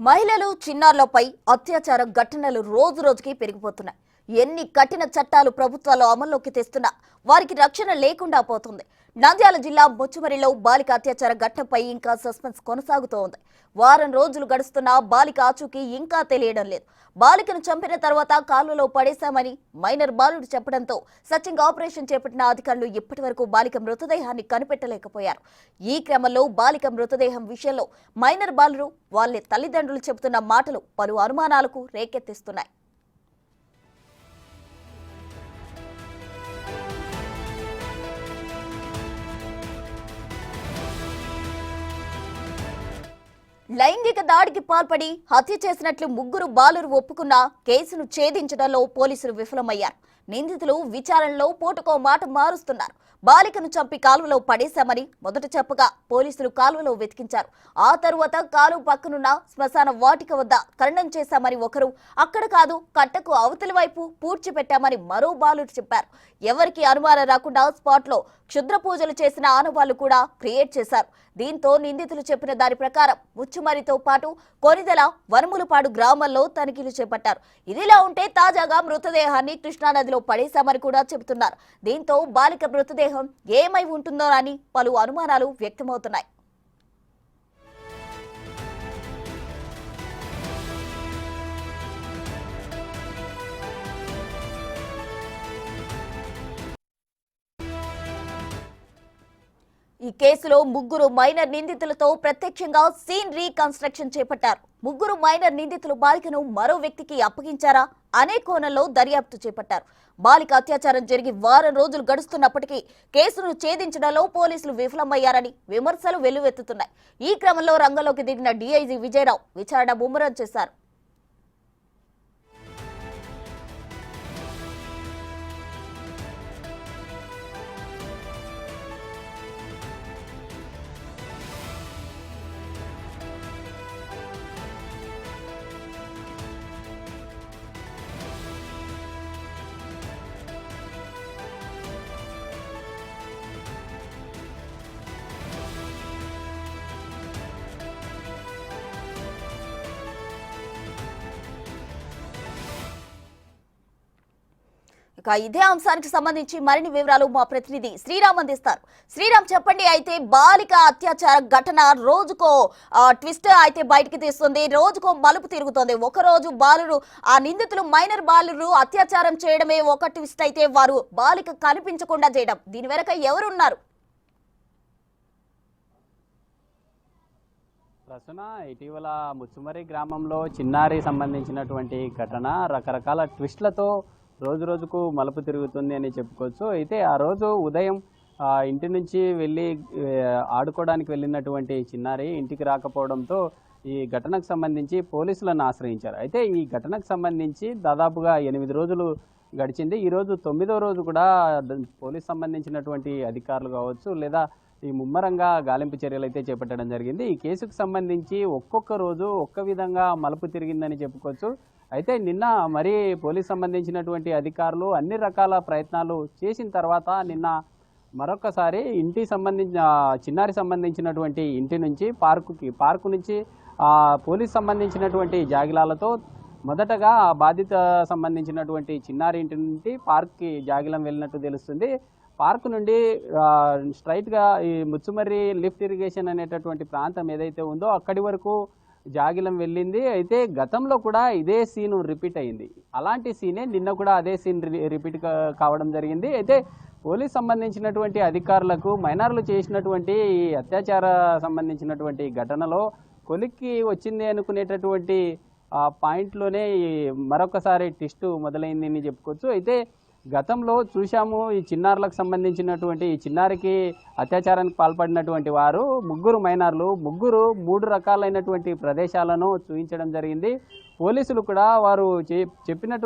మహిళలు చిన్నారులపై అత్యాచార ఘటనలు రోజు రోజుకి పెరిగిపోతున్నాయి. ఎన్ని కఠిన చట్టాలు ప్రభుత్వాలు అమల్లోకి తెస్తున్నా వారికి రక్షణ లేకుండా పోతుంది. నంద్యాల జిల్లా బొచ్చుమరిలో బాలిక అత్యాచార ఘటనపై ఇంకా సస్పెన్స్ కొనసాగుతోంది. వారం రోజులు గడుస్తున్న బాలిక ఆచూకీ ఇంకా తెలియడం లేదు. బాలికను చంపిన తర్వాత కాలువలో పడేశామని మైనర్ బాలుడు చెప్పడంతో సచింగ్ ఆపరేషన్ చేపట్టిన అధికారులు ఇప్పటి వరకు బాలిక మృతదేహాన్ని కనిపెట్టలేకపోయారు. ఈ క్రమంలో బాలిక మృతదేహం విషయంలో మైనర్ బాలురు వాళ్ళ తల్లిదండ్రులు చెబుతున్న మాటలు పలు అనుమానాలకు రేకెత్తిస్తున్నాయి. లైంగిక దాడికి పాల్పడి హత్య చేసినట్లు ముగ్గురు బాలురు ఒప్పుకున్న కేసును ఛేదించడంలో పోలీసులు విఫలమయ్యారు. నిందితులు విచారణలో పూటకో మాట మారుస్తున్నారు. బాలికను చంపి కాలువలో పడేశామని మొదట చెప్పగా పోలీసులు కాలువలో వెతికించారు. ఆ తరువాత కాలువ పక్కనున్న శ్మశాన వాటిక వద్ద ఖననం చేశామని ఒకరు అక్కడ కాదు కట్టకు అవతలి వైపు పూడ్చిపెట్టామని మరో బాలుడు చెప్పారు. ఎవరికి అనుమానం రాకుండా స్పాట్లో క్షుద్ర పూజలు చేసిన ఆనవాళ్ళు కూడా క్రియేట్ చేశారు. దీంతో నిందితులు చెప్పిన దాని ప్రకారం ముచ్చుమరితో పాటు కొనిదెల వనములపాడు గ్రామాల్లో తనిఖీలు చేపట్టారు. ఇదిలా ఉంటే తాజాగా మృతదేహాన్ని కృష్ణానదిలో పడేశామని కూడా చెబుతున్నారు. దీంతో బాలిక మృతదేహం ఏమై ఉంటుందో అని పలు అనుమానాలు వ్యక్తమవుతున్నాయి. ఈ కేసులో ముగ్గురు మైనర్ నిందితులతో ప్రత్యక్షంగా సీన్ రీకన్స్ట్రక్షన్ చేపట్టారు. ముగ్గురు మైనర్ నిందితులు బాలికను మరో వ్యక్తికి అప్పగించారా అనే కోణంలో దర్యాప్తు చేపట్టారు. బాలిక అత్యాచారం జరిగి వారం రోజులు గడుస్తున్నప్పటికీ కేసును ఛేదించడంలో పోలీసులు విఫలమయ్యారని విమర్శలు వెల్లువెత్తుతున్నాయి. ఈ క్రమంలో రంగంలోకి దిగిన డీఐజీ విజయరావు విచారణ ముమ్మరం చేశారు. ఇక ఇదే అంశానికి సంబంధించి మరిన్ని వివరాలు మా ప్రతినిధి శ్రీరామ్ అందిస్తారు. శ్రీరామ్ చెప్పండి అయితే బాలిక అత్యాచార ఘటన రోజుకో ఆ, ట్విస్ట్ అయితే బయటికి తీస్తుంది. రోజుకో మలుపు తిరుగుతుంది. ఒక రోజు బాలురు ఆ నిందితులు మైనర్ బాలురు అత్యాచారం చేయడమే ఒక ట్విస్ట్ అయితే వారు బాలిక కనిపించకుండా చేయడం. దీని వెనక ఎవరున్నారు? ప్రస్తున ఇటీవల ముసుమరి గ్రామంలో చిన్నారి సంబంధించినటువంటి ఘటన రకరకాల ట్విస్ట్లతో రోజు రోజుకు మలుపు తిరుగుతుంది అని చెప్పుకోవచ్చు. అయితే ఆ రోజు ఉదయం ఇంటి నుంచి వెళ్ళి ఆడుకోవడానికి వెళ్ళినటువంటి చిన్నారి ఇంటికి రాకపోవడంతో ఈ ఘటనకు సంబంధించి పోలీసులను ఆశ్రయించారు. అయితే ఈ ఘటనకు సంబంధించి దాదాపుగా ఎనిమిది రోజులు గడిచింది. ఈరోజు తొమ్మిదో రోజు కూడా పోలీస్ సంబంధించినటువంటి అధికారులు కావచ్చు లేదా ఈ ముమ్మరంగా గాలింపు చర్యలు అయితే చేపట్టడం జరిగింది. ఈ కేసుకు సంబంధించి ఒక్కొక్క రోజు ఒక్క విధంగా మలుపు తిరిగిందని చెప్పుకోవచ్చు. అయితే నిన్న మరి పోలీస్ సంబంధించినటువంటి అధికారులు అన్ని రకాల ప్రయత్నాలు చేసిన తర్వాత నిన్న మరొకసారి ఇంటి సంబంధించిన చిన్నారి సంబంధించినటువంటి ఇంటి నుంచి పార్కుకి పార్కు నుంచి పోలీస్ సంబంధించినటువంటి జాగిలాలతో మొదటగా బాధిత సంబంధించినటువంటి చిన్నారి ఇంటి నుండి పార్క్కి జాగిలం వెళ్ళినట్టు తెలుస్తుంది. పార్క్ నుండి స్ట్రైట్గా ఈ ముచ్చుమర్రి లిఫ్ట్ ఇరిగేషన్ అనేటటువంటి ప్రాంతం ఏదైతే ఉందో అక్కడి వరకు జాగిలం వెళ్ళింది. అయితే గతంలో కూడా ఇదే సీన్ రిపీట్ అయింది. అలాంటి సీనే నిన్న కూడా అదే సీన్ రిపీట్ కావడం జరిగింది. అయితే పోలీస్ సంబంధించినటువంటి అధికారులకు మైనార్లు చేసినటువంటి ఈ అత్యాచార సంబంధించినటువంటి ఘటనలో కొలిక్కి వచ్చింది అనుకునేటటువంటి ఆ పాయింట్లోనే మరొకసారి టెస్ట్ మొదలైంది అని చెప్పుకోవచ్చు. అయితే గతంలో చూశాము ఈ చిన్నారులకు సంబంధించినటువంటి ఈ చిన్నారికి అత్యాచారానికి పాల్పడినటువంటి వారు ముగ్గురు మైనార్లు ముగ్గురు మూడు రకాలైనటువంటి ప్రదేశాలను చూపించడం జరిగింది. పోలీసులు కూడా వారు చెప్పినట్టు